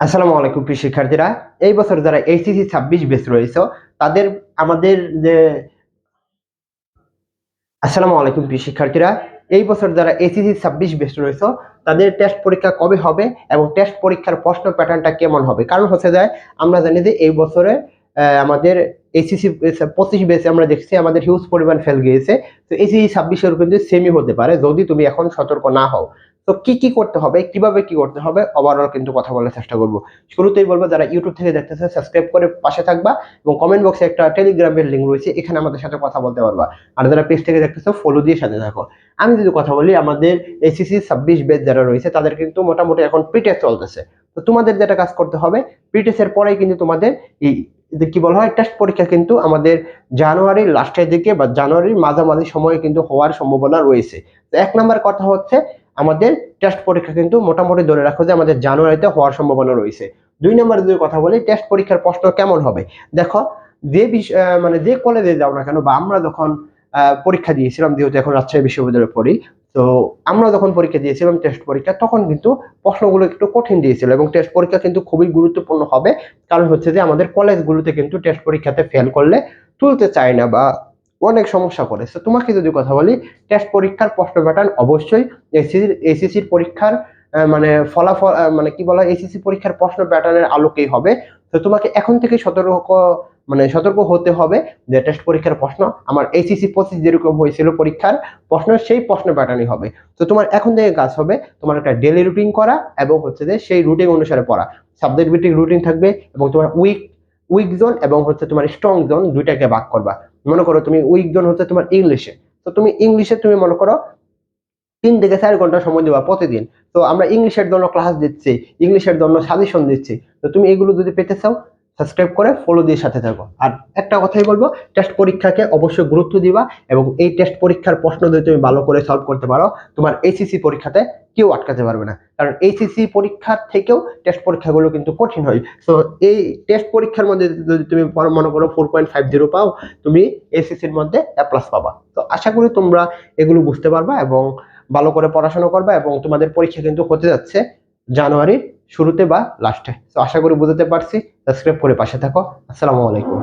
আসসালামু আলাইকুম, প্রিয় শিক্ষার্থীরা। এই বছর যারা এইচএসসি ছাব্বিশ বেস রয়েছে, তাদের আমাদের যে আসসালামু আলাইকুম, প্রিয় শিক্ষার্থীরা, এই বছর যারা এইচএসসি ছাব্বিশ বেস রয়েছে তাদের টেস্ট পরীক্ষা কবে হবে এবং টেস্ট পরীক্ষার প্রশ্ন প্যাটার্নটা কেমন হবে? কারণ হচ্ছে যায় আমরা জানি যে এই বছরে আমাদের এইচএসসি পঁচিশ বেসে আমরা দেখছি, আমাদের হিউজ পরিমাণ ফেল গিয়েছে। তো এইচএসসি ছাব্বিশের কিন্তু সেমি হতে পারে, যদি তুমি এখন সতর্ক না হও। তো কি কি করতে হবে, কীভাবে কি করতে হবে ওভারঅল কিন্তু কথা বলার চেষ্টা করব। শুরুতেই বলব, যারা ইউটিউব থেকে দেখতেছে সাবস্ক্রাইব করে পাশে থাকবা এবং কমেন্ট বক্সে একটা টেলিগ্রামের লিঙ্ক রয়েছে, এখানে আমাদের সাথে কথা বলতে পারবা। আর যারা পেজ থেকে দেখতেছো ফলো দিয়ে সাথে থাকো। আমি যদি কথা বলি, আমাদের এসিসি ছাব্বিশ বেচ যারা রয়েছে, তাদের কিন্তু মোটামুটি এখন প্রিটেস্ট চলতেছে। তো তোমাদের যেটা কাজ করতে হবে প্রিটেস্টের পরেই কিন্তু তোমাদের এই কি বলা হয় টেস্ট পরীক্ষা কিন্তু আমাদের জানুয়ারির লাস্টের দিকে বা জানুয়ারির মাঝামাঝি সময়ে কিন্তু হওয়ার সম্ভাবনা রয়েছে। তো এক নম্বর কথা হচ্ছে আমাদের টেস্ট পরীক্ষা কিন্তু মোটামুটি ধরে রাখো যে আমাদের জানুয়ারিতে হওয়ার সম্ভাবনা রয়েছে। দুই নম্বরে যদি কথা বলি টেস্ট পরীক্ষার প্রশ্ন কেমন হবে? দেখো, যে মানে যে কলেজে যাও না কেন, বা আমরা যখন পরীক্ষা দিয়েছিলাম, যেহেতু এখন রাজশাহী বিশ্ববিদ্যালয়ে পড়ি, তো আমরা যখন পরীক্ষা দিয়েছিলাম টেস্ট পরীক্ষা, তখন কিন্তু প্রশ্নগুলো একটু কঠিন দিয়েছিল এবং টেস্ট পরীক্ষা কিন্তু খুবই গুরুত্বপূর্ণ হবে। কারণ হচ্ছে যে আমাদের কলেজগুলোতে কিন্তু টেস্ট পরীক্ষাতে ফেল করলে তুলতে চায় না বা অনেক সমস্যা করে তো তোমাকে যদি কথা বলি টেস্ট পরীক্ষার প্রশ্ন প্যাটার্ন অবশ্যই এসিসির এসিসির পরীক্ষার মানে ফলাফল মানে কি বলা এসিসি পরীক্ষার প্রশ্ন প্যাটার্নের আলোকেই হবে। তো তোমাকে এখন থেকে সতর্ক মানে সতর্ক হতে হবে যে টেস্ট পরীক্ষার প্রশ্ন, আমার এইচএসসি পঁচিশ যেরকম হয়েছিল পরীক্ষার, প্রশ্ন সেই প্রশ্ন প্যাটার্নই হবে। তো তোমার এখন থেকে কাজ হবে তোমার একটা ডেলি রুটিন করা এবং হচ্ছে যে সেই রুটিন অনুসারে পড়া। সাবজেক্ট ভিত্তিক রুটিন থাকবে এবং তোমার উইক উইক জোন এবং হচ্ছে তোমার স্ট্রং জোন দুইটাকে ভাগ করবা। মনে করো তুমি উইক জোন হচ্ছে তোমার ইংলিশে তো তুমি ইংলিশে তুমি মনে করো তিন থেকে চার ঘণ্টা সময় দেওয়া প্রতিদিন। তো আমরা ইংলিশের জন্য ক্লাস দিচ্ছি ইংলিশের জন্য সাজেশন দিচ্ছি। তো তুমি এগুলো যদি পেতে চাও সাবস্ক্রাইব করে ফলো দিয়ে সাথে থাকো। আর একটা কথাই বলব টেস্ট পরীক্ষাকে অবশ্যই গুরুত্ব দিবা এবং এই টেস্ট পরীক্ষার প্রশ্ন যদি তুমি ভালো করে সলভ করতে পারো, তোমার এইচএসসি পরীক্ষাতে কেউ আটকাতে পারবে না। কারণ এইচএসসি পরীক্ষার থেকেও টেস্ট পরীক্ষাগুলো কিন্তু কঠিন হয়। তো এই টেস্ট পরীক্ষার মধ্যে যদি তুমি মনে করো ফোর পয়েন্ট ফাইভ জিরো পাও, তুমি এইচএসসির মধ্যে এ প্লাস পাবা। তো আশা করি তোমরা এগুলো বুঝতে পারবা এবং ভালো করে পড়াশোনা করবা এবং তোমাদের পরীক্ষা কিন্তু হতে যাচ্ছে জানুয়ারির শুরুতে বা লাস্টে তো আশা করি বুঝতে পারছি। সাবস্ক্রাইব করে পাশে থাকো। আসসালামু আলাইকুম।